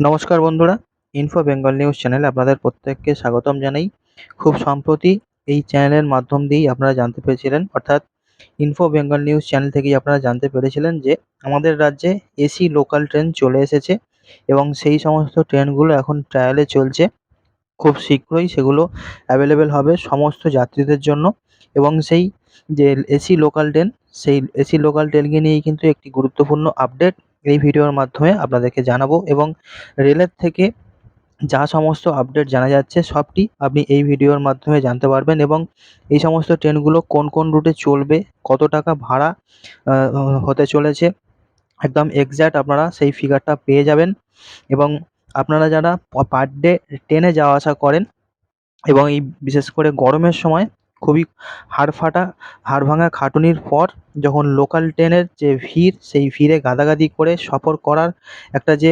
নমস্কার বন্ধুরা info Bengal news চ্যানেলে আপনাদের প্রত্যেককে স্বাগতম জানাই। খুব সম্প্রতি এই চ্যানেলের মাধ্যম দিয়েই আপনারা জানতে পেরেছিলেন, অর্থাৎ ইনফো বেঙ্গল নিউজ চ্যানেল থেকেই আপনারা জানতে পেরেছিলেন যে আমাদের রাজ্যে এসি লোকাল ট্রেন চলে এসেছে এবং সেই সমস্ত ট্রেনগুলো এখন ট্রায়ালে চলছে। খুব শীঘ্রই সেগুলো অ্যাভেলেবেল হবে সমস্ত যাত্রীদের জন্য এবং সেই যে এসি লোকাল ট্রেন সেই এসি লোকাল ট্রেনকে নিয়েই কিন্তু একটি গুরুত্বপূর্ণ আপডেট এই ভিডিওর মাধ্যমে আপনাদেরকে জানাব এবং রেলের থেকে যা সমস্ত আপডেট জানা যাচ্ছে সবটি আপনি এই ভিডিওর মাধ্যমে জানতে পারবেন এবং এই সমস্ত ট্রেনগুলো কোন কোন রুটে চলবে, কত টাকা ভাড়া হতে চলেছে, একদম এক্স্যাক্ট আপনারা সেই ফিগারটা পেয়ে যাবেন এবং আপনারা যারা পার ডে ট্রেনে যাওয়া আসা করেন এবং এই বিশেষ করে গরমের সময় খুবই হাড় ফাটা হাড় ভাঙা খাটুনির পর যখন লোকাল ট্রেনের যে ভিড়, সেই ভিড়ে গাদাগাদি করে সফর করার একটা যে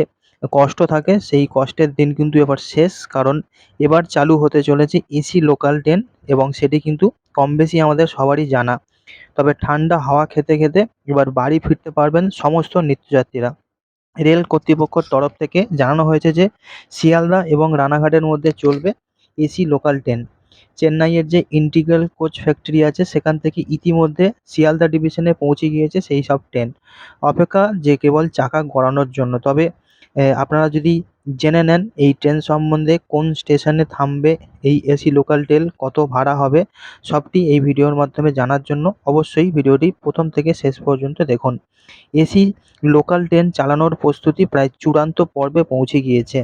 কষ্ট থাকে, সেই কষ্টের দিন কিন্তু এবার শেষ। কারণ এবার চালু হতে চলেছে এসি লোকাল ট্রেন এবং সেটি কিন্তু কম বেশি আমাদের সবারই জানা। তবে ঠান্ডা হাওয়া খেতে খেতে এবার বাড়ি ফিরতে পারবেন সমস্ত নিত্যযাত্রীরা। রেল কর্তৃপক্ষর তরফ থেকে জানানো হয়েছে যে, শিয়ালদা এবং রানাঘাটের মধ্যে চলবে এসি লোকাল ট্রেন চেন্নাইয়ের যে ইন্টিগ্রাল কোচ ফ্যাক্টরি আছে, সেখান থেকে ইতিমধ্যে শিয়ালদা ডিভিশনে পৌঁছে গিয়েছে সেই সব ট্রেন অপেক্ষা যে কেবল চাকা গড়ানোর জন্য। তবে আপনারা যদি জেনে নেন, এই ট্রেন সম্বন্ধে কোন স্টেশনে থামবে, এই এসি লোকাল ট্রেন কত ভাড়া হবে, সবটি এই ভিডিওর মাধ্যমে জানার জন্য অবশ্যই ভিডিওটি প্রথম থেকে শেষ পর্যন্ত দেখুন। এসি লোকাল ট্রেন চালানোর প্রস্তুতি প্রায় চূড়ান্ত পর্বে পৌঁছে গিয়েছে।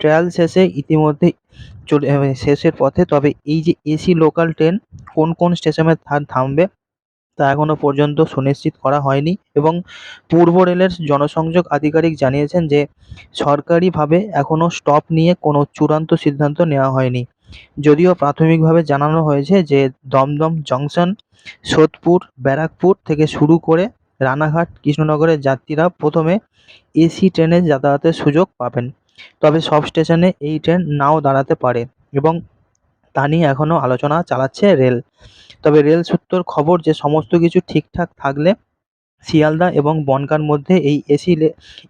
ট্রায়াল শেষে ইতিমধ্যে চলে শেষের পথে, তবে এই যে এসি লোকাল ট্রেন কোন কোন স্টেশনে থামবে তা এখনও পর্যন্ত সুনিশ্চিত করা হয়নি এবং পূর্ব রেলের জনসংযোগ আধিকারিক জানিয়েছেন যে সরকারিভাবে এখনও স্টপ নিয়ে কোনো চূড়ান্ত সিদ্ধান্ত নেওয়া হয়নি। যদিও প্রাথমিকভাবে জানানো হয়েছে যে দমদম জংশন, সোদপুর, ব্যারাকপুর থেকে শুরু করে রানাঘাট, কৃষ্ণনগরের যাত্রীরা প্রথমে এসি ট্রেনে যাতায়াতের সুযোগ পাবেন। তবে সব স্টেশনে এই ট্রেন নাও দাঁড়াতে পারে এবং তা নিয়ে এখনও আলোচনা চালাচ্ছে রেল। তবে রেল সূত্রর খবর যে সমস্ত কিছু ঠিকঠাক থাকলে শিয়ালদা এবং বনগাঁর মধ্যে এই এসি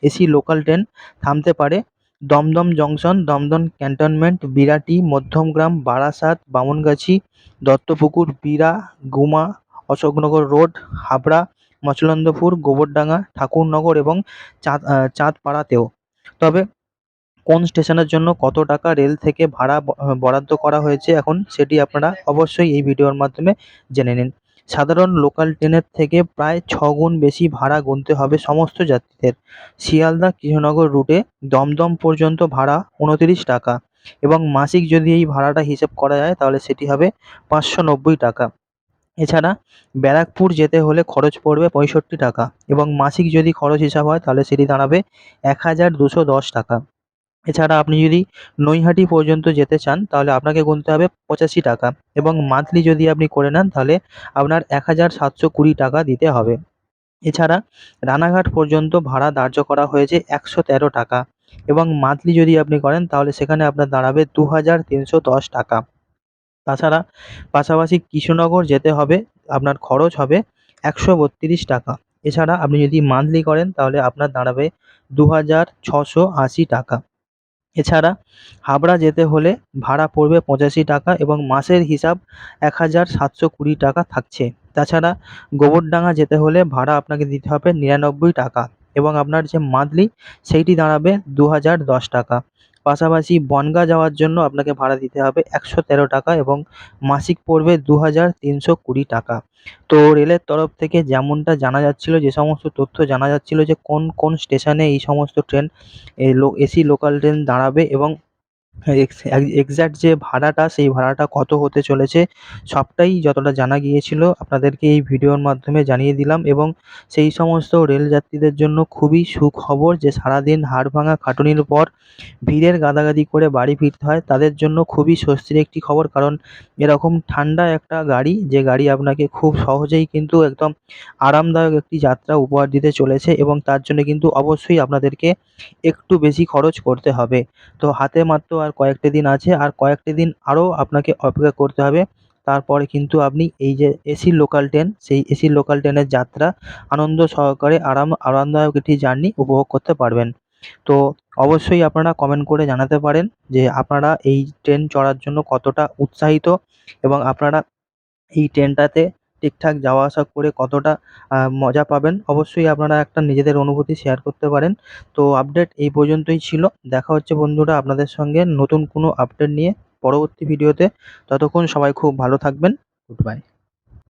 এসি লোকাল ট্রেন থামতে পারে। Dum Dum junction, Dum Dum cantonment, Birati, Madhyamgram, Barasat, Bamangachhi, Duttapukur, Bira, Guma, Ashoknagar road, Habra, Machhlandapur, Gobardanga, Thakurnagar এবং চাঁদ চাঁদপাড়াতেও। তবে কোন স্টেশনের জন্য কত টাকা রেল থেকে ভাড়া বরাদ্দ করা হয়েছে এখন সেটি আপনারা অবশ্যই এই ভিডিওর মাধ্যমে জেনে নিন। সাধারণ লোকাল ট্রেনের থেকে প্রায় ছ গুণ বেশি ভাড়া গুনতে হবে সমস্ত যাত্রীদের। শিয়ালদা কৃষ্ণনগর রুটে দমদম পর্যন্ত ভাড়া উনতিরিশ টাকা এবং মাসিক যদি এই ভাড়াটা হিসেব করা যায় তাহলে সেটি হবে পাঁচশো নব্বই টাকা। এছাড়া ব্যারাকপুর যেতে হলে খরচ পড়বে পঁয়ষট্টি টাকা এবং মাসিক যদি খরচ হিসাব হয় তাহলে সেটি দাঁড়াবে এক হাজার দুশো দশ টাকা। এছাড়া আপনি যদি নৈহাটি পর্যন্ত যেতে চান, তাহলে আপনাকে গুনতে হবে পঁচাশি টাকা এবং মান্থলি যদি আপনি করে নেন, তাহলে আপনার এক হাজার সাতশো কুড়ি টাকা দিতে হবে। এছাড়া রানাঘাট পর্যন্ত ভাড়া ধার্য করা হয়েছে একশো তেরো টাকা এবং মান্থলি যদি আপনি করেন, তাহলে সেখানে আপনার দাঁড়াবে দু হাজার তিনশো দশ টাকা। তাছাড়া পাশাপাশি কৃষ্ণনগর যেতে হবে, আপনার খরচ হবে একশো বত্রিশ টাকা। এছাড়া আপনি যদি মান্থলি করেন, তাহলে আপনার দাঁড়াবে দু হাজার ছশো আশি টাকা। এছাড়া হাবড়া যেতে হলে ভাড়া পড়বে পঁচাশি টাকা এবং মাসের হিসাব এক হাজার সাতশো কুড়ি টাকা থাকছে। তাছাড়া গোবরডাঙ্গা যেতে হলে ভাড়া আপনাকে দিতে হবে নিরানব্বই টাকা এবং আপনার যে মান্থলি সেইটি দাঁড়াবে দু হাজার দশ টাকা। পাশাপাশি বনগাঁ যাওয়ার জন্য আপনাকে ভাড়া দিতে হবে একশো তেরো টাকা এবং মাসিক পড়বে দু হাজার তিনশো কুড়ি টাকা। তো রেলের তরফ থেকে যেমনটা জানা যাচ্ছিল, যে সমস্ত তথ্য জানা যাচ্ছিল যে কোন কোন স্টেশনে এই সমস্ত ট্রেন এসি লোকাল ট্রেন দাঁড়াবে এবং এক্স্যাক্ট যে ভাড়াটা, সেই ভাড়াটা কত হতে চলেছে সবটাই যতটা জানা গিয়েছিল আপনাদেরকে এই ভিডিওর মাধ্যমে জানিয়ে দিলাম এবং সেই সমস্ত রেল যাত্রীদের জন্য খুবই সুখবর যে সারাদিন হাড় ভাঙা খাটুনির পর ভিড়ের গাদাগাদি করে বাড়ি ফিরতে হয়, তাদের জন্য খুবই স্বস্তির একটি খবর। কারণ এরকম ঠান্ডা একটা গাড়ি, যে গাড়ি আপনাকে খুব সহজেই কিন্তু একদম আরামদায়ক একটি যাত্রা উপহার দিতে চলেছে এবং তার জন্য কিন্তু অবশ্যই আপনাদেরকে একটু বেশি খরচ করতে হবে। তো হাতে মাত্র আর কয়েকটি দিন আছে আর কয়েকটি দিন আরও আপনাকে অপেক্ষা করতে হবে। তারপরে কিন্তু আপনি এই যে এসি লোকাল ট্রেন, সেই এসি লোকাল ট্রেনের যাত্রা আনন্দ সহকারে আরাম, আরামদায়ক একটি জার্নি উপভোগ করতে পারবেন। তো অবশ্যই আপনারা কমেন্ট করে জানাতে পারেন যে আপনারা এই ট্রেন চড়ার জন্য কতটা উৎসাহিত এবং আপনারা এই ট্রেনটাতে ঠিকঠাক যাওয়া আসা করে কতটা মজা পাবেন, অবশ্যই আপনারা একটা নিজেদের অনুভূতি শেয়ার করতে পারেন। তো আপডেট এই পর্যন্তই ছিল। দেখা হচ্ছে বন্ধুরা আপনাদের সঙ্গে নতুন কোনো আপডেট নিয়ে পরবর্তী ভিডিওতে ততক্ষণ সবাই খুব ভালো থাকবেন। Good bye